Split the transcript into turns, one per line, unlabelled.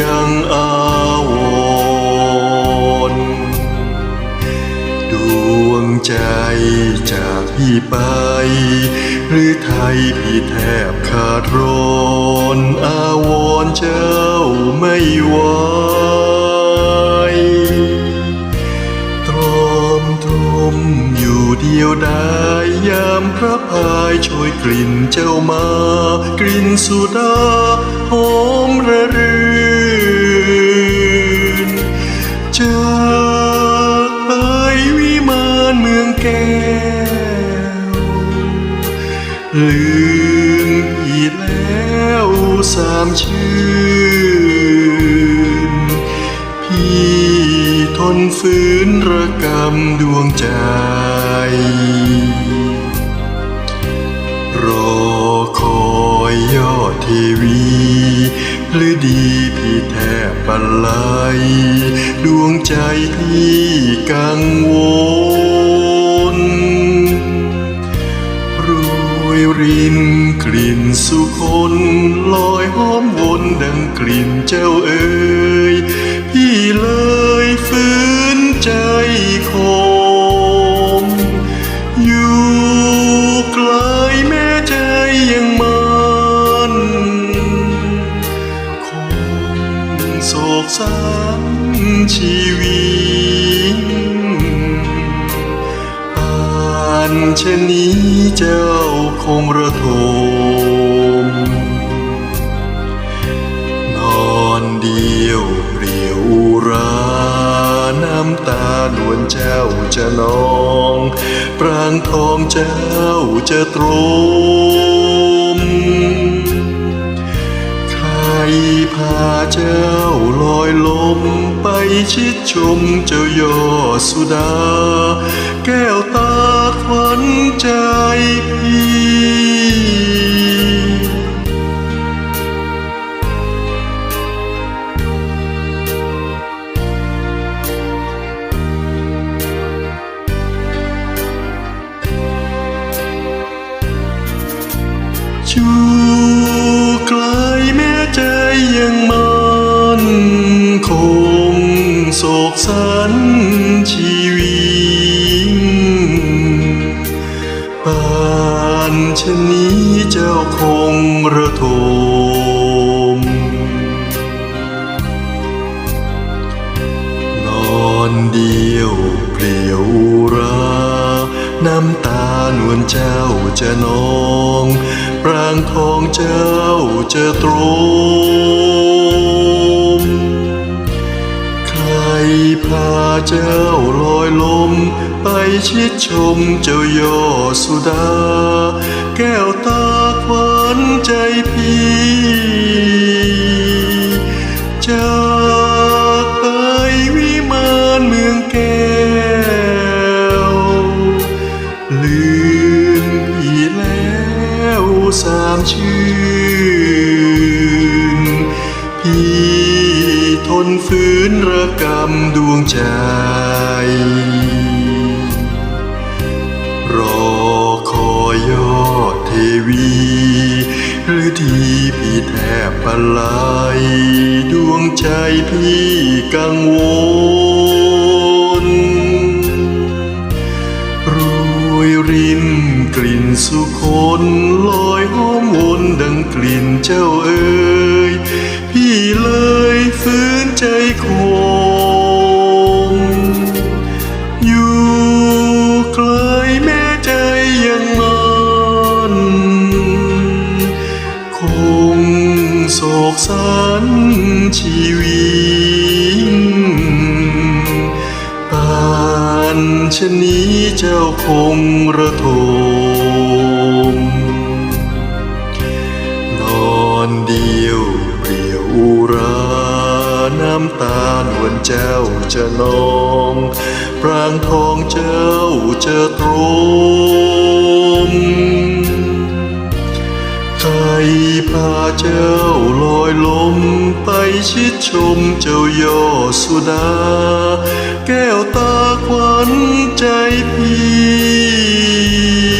ยังอาวรดวงใจจากพี่ไป หรือไทยพี่แทบขาดร้อนอาวรเจ้าไม่ไหวตรอมตรมอยู่เดียวด้ยามพระพายช่วยกลิ่นเจ้ามากลิ่นสุดาหอมระรื่ วสามชื่น พี่ทนฝืนระกำดวงใจ รอคอยยอดเทวีหรือดีพี่แทบบันไลยดวงใจพี่กังวลรวยริน สุคนลอยหอมวนดังกลิ่นเจ้าเอ๋ยพี่เลยฝืนใจคม อยู่ไกลแม่ใจยังมันคงโศกสามชีวิตอ่านเช่นนี้เจ้าคงระทม เดียวเดียวอุราน้ำตานวลเจ้าจะนองปรางทองเจ้าจะตรมใครพาเจ้าลอยลมไปชิดชมเจ้ายอสุดา ชูไกลแม้ใจยังมันคงโศกสันชีวิตปานชนนี้เจ้าคงระทมนอนเดียวเปลี่ยวราน้ำตา นวลเจ้าจะนองปรางทองเจ้าจะตรมใครพาเจ้าลอยลม ไปชิดชมเจ้ายอสุดา แก้ว ทนฝืนระกำดวงใจ รอคอยยอดเทวี หรือที่พี่แทบปนไหลยดวงใจพี่กังวลรวยรินกลิ่นสุคนลอยหอมวนดังกลิ่นเจ้าเอ๋ย คงอยู่ไกลแม่ใจยังมันคงโศกสันชีวิตปานชนี้เจ้าคงระทมนอนเดียวเปลี่ยวอุรา น้ำตานวลเจ้าจะนองปรางทองเจ้าจะตรมใครพาเจ้าลอยลมไปชิดชมเจ้ายอสุดา แก้วตาขวัญใจพี่